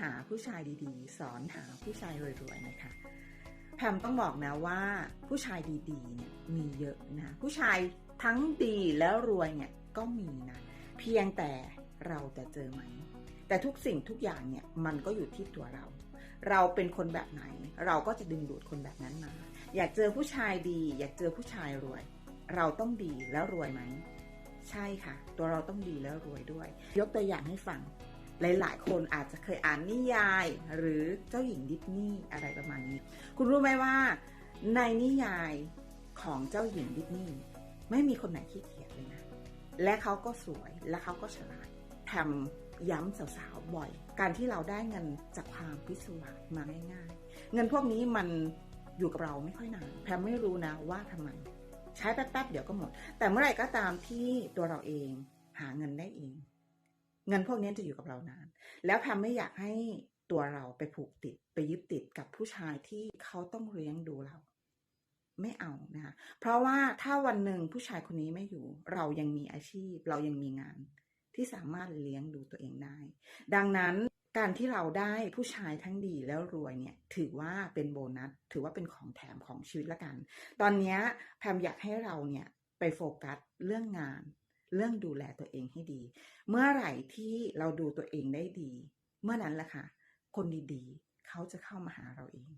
หาผู้ชายดีๆ สอนหาผู้ชายรวยๆนะคะแพมต้องบอกนะว่าผู้ชายดีๆเนี่ยมีเยอะนะผู้ชายทั้งดีแล้วรวยเนี่ยก็มีนะเพียงแต่เราจะเจอไหม แต่ทุกสิ่งทุกอย่างเนี่ยมันก็อยู่ที่ตัวเรา เราเป็นคนแบบไหน เราก็จะดึงดูดคนแบบนั้นมา อยากเจอผู้ชายดี อยากเจอผู้ชายรวย เราต้องดีแล้วรวยไหม ใช่ค่ะ ตัวเราต้องดีแล้วรวยด้วย ยกตัวอย่างให้ฟัง หลายๆ คนอาจจะเคยอ่านนิยาย หรือเจ้าหญิงดิสนีย์อะไรประมาณนี้ คุณรู้ไหมว่าในนิยายของเจ้าหญิงดิสนีย์ไม่มีคนไหนขี้เกียจเลยนะ และเขาก็สวยและเขาก็ฉลาดแถมย้ำสาวๆบ่อย การที่เราได้เงินจากความพิศวาสมาง่าย ๆ เงินพวกนี้มันอยู่กับเราไม่ค่อยนานแพมไม่รู้นะว่าทำไม ใช้แป๊บๆเดี๋ยวก็หมด แต่เมื่อไหร่ก็ตามที่ตัวเราเองหาเงินได้เอง เงินพวกนี้จะอยู่กับเรานาน แล้วแพมไม่อยากให้ตัวเราไปผูกติดไปยึดติดกับผู้ชายที่เขาต้องเลี้ยงดูเรา ไม่เอานะคะเพราะว่าถ้าวันหนึ่งผู้ชายคนนี้ไม่อยู่ เรายังมีอาชีพ เรายังมีงานที่สามารถเลี้ยงดูตัวเองได้ ดังนั้นการที่เราได้ผู้ชายทั้งดีแล้วรวยเนี่ยถือว่าเป็นโบนัส ถือว่าเป็นของแถมของชีวิตละกัน ตอนนี้แพมอยากให้เราเนี่ยไปโฟกัสเรื่องงาน เรื่องดูแลตัวเองให้ดี เมื่อไหร่ที่เราดูตัวเองได้ดี เมื่อนั้นแหละค่ะ คนดีๆ เขาจะเข้ามาหาเราเอง